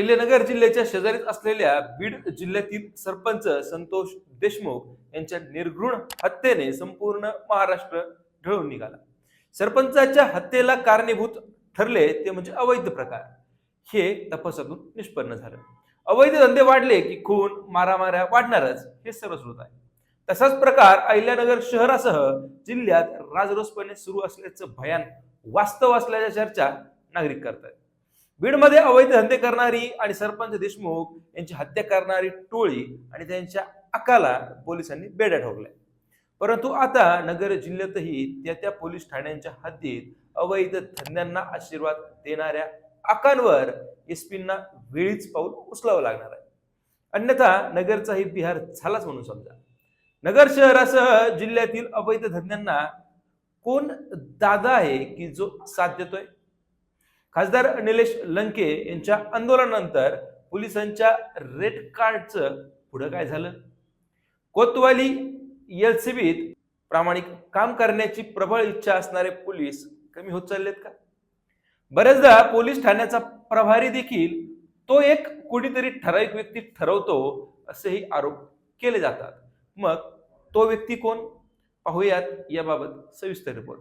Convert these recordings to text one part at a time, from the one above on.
अहिल्यानगर जिल्ह्याच्या शेजारीच असलेल्या बीड जिल्ह्यातील सरपंच संतोष देशमुख यांच्या निर्घृण हत्येने संपूर्ण महाराष्ट्र ढळून निघाला. सरपंचाच्या हत्येला कारणीभूत ठरले ते म्हणजे अवैध प्रकार. हे तपासातून निष्पन्न झालं. अवैध धंदे वाढले की खून मारामाऱ्या वाढणारच हे सर्वश्रुत आहे. तसाच प्रकार अहिल्यानगर शहरासह जिल्ह्यात राजरोसपणे सुरू असल्याचं भयान वास्तव असल्याच्या चर्चा नागरिक करतात बीडमध्ये अवैध धंदे करणारी आणि सरपंच देशमुख यांची हत्या करणारी टोळी आणि त्यांच्या अकाला पोलिसांनी बेड्या ठोकल्या. परंतु आता नगर जिल्ह्यातही त्या त्या पोलीस ठाण्यांच्या हद्दीत अवैध धंद्यांना आशीर्वाद देणाऱ्या अकांवर एसपींना वेळीच पाऊल उचलावं लागणार आहे. अन्यथा नगरचाही बिहार झालाच म्हणून समजा. नगर शहरासह जिल्ह्यातील अवैध धंद्यांना कोण दादा आहे की जो साथ देतोय? खासदार निलेश लंके यांच्या आंदोलनानंतर पोलिसांच्या रेड कार्डचं पुढं काय झालं? कोतवाली एलसीबीत प्रामाणिक काम करण्याची प्रबळ इच्छा असणारे पोलीस कमी होत चाललेत का? बऱ्याचदा पोलीस ठाण्याचा प्रभारी देखील तो एक कुणीतरी ठराविक व्यक्ती ठरवतो असेही आरोप केले जातात. मग तो व्यक्ती कोण? पाहूयात याबाबत सविस्तर रिपोर्ट.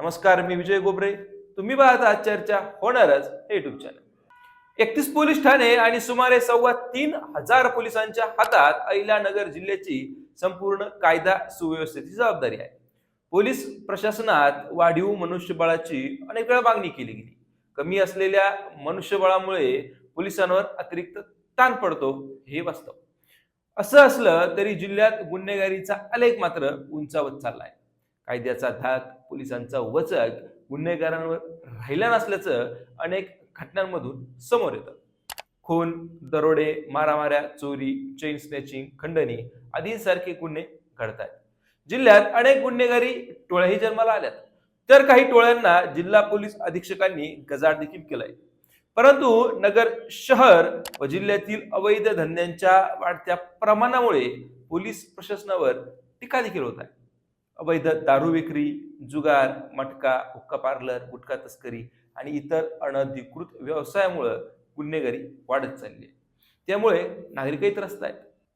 नमस्कार मी विजय गोबरे. तुम्ही पाहता चर्चा होणारच हे युट्यूब चॅनल एकतीस पोलीस ठाणे आणि सुमारे सव्वा तीन हजार पोलिसांच्या हातात अहिल्यानगर जिल्ह्याची संपूर्ण कायदा सुव्यवस्थेची जबाबदारी आहे. पोलीस प्रशासनात वाढीव मनुष्यबळाची अनेक वेळा मागणी केली गेली. कमी असलेल्या मनुष्यबळामुळे पोलिसांवर अतिरिक्त ताण पडतो हे वास्तव. असं असलं तरी जिल्ह्यात गुन्हेगारीचा आलेख मात्र उंचावत चाललाय. कायद्याचा धाक पोलिसांचा वचक गुन्हेगारांवर राहिला नसल्याचं अनेक घटनांमधून समोर येतं. खून दरोडे मारामाऱ्या चोरी चेन स्नॅचिंग खंडणी आदींसारखे गुन्हे घडत आहेत जिल्ह्यात अनेक गुन्हेगारी टोळ्याही जन्माला आल्यात. तर काही टोळ्यांना जिल्हा पोलीस अधीक्षकांनी गजाड देखील केलाय. परंतु नगर शहर व जिल्ह्यातील अवैध धंद्यांच्या वाढत्या प्रमाणामुळे पोलीस प्रशासनावर टीका देखील होत आहे. अवैध दारू विक्री जुगार मटका हुक्का पार्लर गुटखा तस्करी आणि इतर अनधिकृत व्यवसायामुळं गुन्हेगारी वाढत चालली आहे. त्यामुळे नागरिकही त्रस्त आहेत.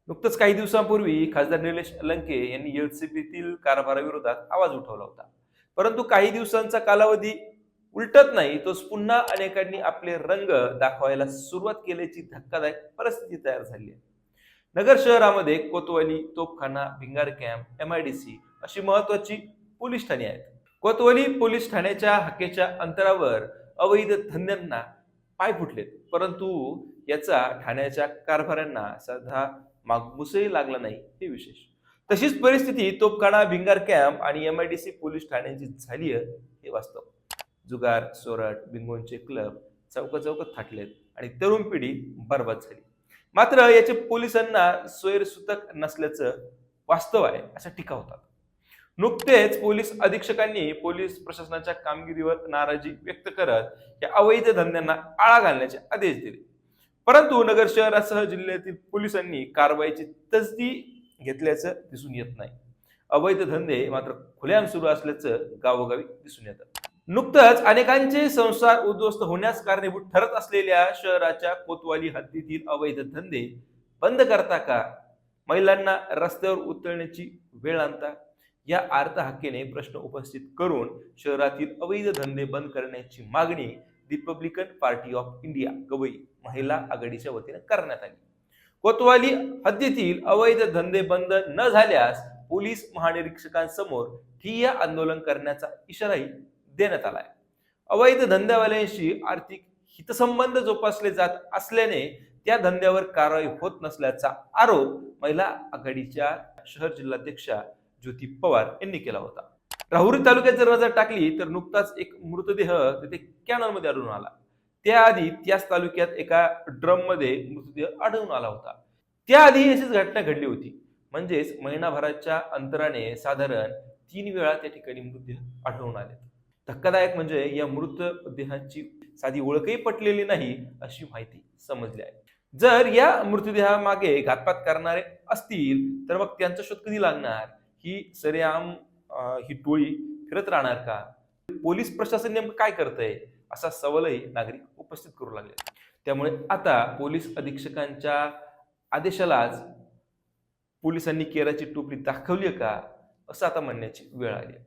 नुकतंच काही दिवसांपूर्वी खासदार निलेश लंके यांनी एलसीबीतील कारभाराविरोधात आवाज उठवला होता. परंतु काही दिवसांचा कालावधी उलटत नाही तोच पुन्हा अनेकांनी आपले रंग दाखवायला सुरुवात केल्याची धक्कादायक परिस्थिती तयार झाली आहे. नगर शहरामध्ये Kotwali Topkhana Bhingar camp M I D C अशी महत्वाची पोलीस ठाणी आहेत. कोतवाली पोलीस ठाण्याच्या हकेच्या अंतरावर अवैध धंद्यांना पाय फुटलेत. परंतु याचा ठाण्याच्या कारभाऱ्यांना सध्या मागमुसही लागला नाही हे विशेष. तशीच परिस्थिती तोपखाना भिंगार कॅम्प आणि M I D C police ठाण्यांची झाली आहे हे वास्तव. जुगार सोरट बिंगोनचे क्लब चौक चौकत थाटलेत आणि तरुण पिढी बर्बाद झाली. मात्र याचे पोलिसांना सोयरसूतक नसल्याचं वास्तव आहे अशा टीका होतात. नुकतेच पोलीस अधीक्षकांनी पोलीस प्रशासनाच्या कामगिरीवर नाराजी व्यक्त करत या अवैध धंद्यांना आळा घालण्याचे आदेश दिले. परंतु नगर शहरासह जिल्ह्यातील पोलिसांनी कारवाईची तसदी घेतल्याचं दिसून येत नाही. अवैध धंदे मात्र खुल्याम सुरू असल्याचं गावोगावी दिसून येतं. नुकतंच अनेकांचे संसार उद्ध्वस्त होण्यास कारणीभूत ठरत असलेल्या शहराच्या कोतवाली हद्दीतील अवैध धंदे बंद करता का? महिलांना रस्त्यावर उतरण्याची वेळ आणता या आर्त हक्केने प्रश्न उपस्थित करून शहरातील अवैध धंदे बंद करण्याची मागणी Republican party of India Gavai महिला आघाडीच्या वतीने करण्यात आली. कोतवाली हद्दीतील अवैध धंदे बंद न झाल्यास पोलीस महानिरीक्षकांसमोर ठिय्या आंदोलन करण्याचा इशाराही देण्यात आलाय. अवैध धंद्यावाल्यांशी आर्थिक हितसंबंध जोपासले जात असल्याने त्या धंद्यावर कारवाई होत नसल्याचा आरोप महिला आघाडीच्या शहर जिल्हाध्यक्षा ज्योती पवार यांनी केला होता. राहुरी तालुक्यात जर नजर टाकली तर नुकताच एक मृतदेह तिथे कॅनलमध्ये आढळून आला. त्याआधी त्याच तालुक्यात एका ड्रममध्ये मृतदेह आढळून आला होता. त्याआधी अशीच घटना घडली होती. म्हणजेच महिनाभराच्या अंतराने साधारण तीन वेळा त्या ठिकाणी मृतदेह आढळून आले. धक्कादायक म्हणजे या मृतदेहाची साधी ओळखही पटलेली नाही अशी माहिती समजली आहे. जर या मृतदेहामागे घातपात करणारे असतील तर मग त्यांचा शोध कधी लागणार? ही सरेआम ही टोळी फिरत राहणार का? पोलीस प्रशासन नेमकं काय करतंय? असा सवालही नागरिक उपस्थित करू लागले. त्यामुळे आता पोलीस अधीक्षकांच्या आदेशालाच पोलिसांनी केराची टोपली दाखवली का? असं आता म्हणण्याची वेळ आली आहे.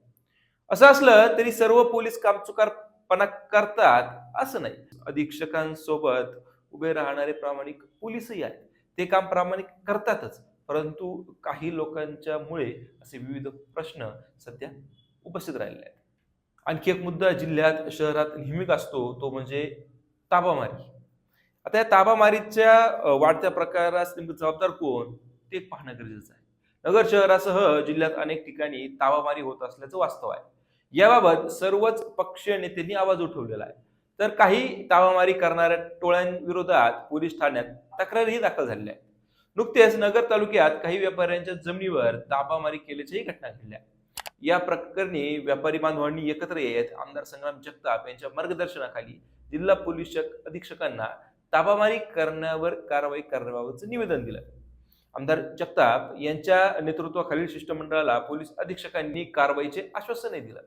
असं असलं तरी सर्व पोलीस कामचुकारपणा करतात असं नाही. अधीक्षकांसोबत उभे राहणारे प्रामाणिक पोलीसही आहेत. ते काम प्रामाणिक करतातच. परंतु काही लोकांच्यामुळे असे विविध प्रश्न सध्या उपस्थित राहिलेले आहेत. आणखी एक मुद्दा जिल्ह्यात शहरात नेहमीच असतो तो म्हणजे ताबामारी. आता या ताबामारीच्या वाढत्या प्रकारास नेमकं जबाबदार कोण? ते पाहणं गरजेचं आहे. नगर शहरासह जिल्ह्यात अनेक ठिकाणी ताबामारी होत असल्याचं वास्तव आहे. याबाबत सर्वच पक्षीय नेत्यांनी आवाज उठवलेला आहे. तर काही ताबामारी करणाऱ्या टोळ्यांविरोधात पोलीस ठाण्यात तक्रारीही दाखल झालेल्या आहेत. नुकतेच नगर तालुक्यात काही व्यापाऱ्यांच्या जमिनीवर ताबामारी केल्याच्याही घटना घडल्या. या प्रकरणी व्यापारी बांधवांनी एकत्र येत आमदार संग्राम जगताप यांच्या मार्गदर्शनाखाली जिल्हा पोलीस अधीक्षकांना ताबामारी करण्यावर कारवाई करण्याबाबतचं निवेदन दिलं. आमदार जगताप यांच्या नेतृत्वाखालील शिष्टमंडळाला पोलीस अधीक्षकांनी कारवाईचे आश्वासनही दिलं.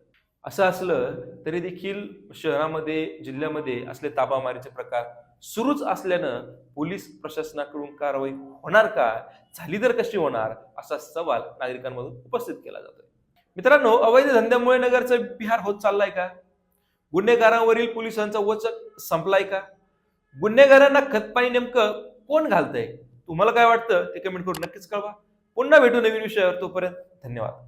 असं असलं तरी देखील शहरामध्ये जिल्ह्यामध्ये असले ताबामारीचे प्रकार सुरूच असल्यानं पोलीस प्रशासनाकडून कारवाई होणार का? झाली तर कशी होणार? असा सवाल नागरिकांमधून उपस्थित केला जातोय. मित्रांनो अवैध धंद्यामुळे नगरचा बिहार होत चाललाय का? गुन्हेगारांवरील पोलिसांचा वचक संपलाय का? गुन्हेगारांना खतपाणी नेमकं कोण घालतंय? तुम्हाला काय वाटतं? ते कमेंट करून नक्कीच कळवा. पुन्हा भेटू नवीन विषयावर. तोपर्यंत धन्यवाद.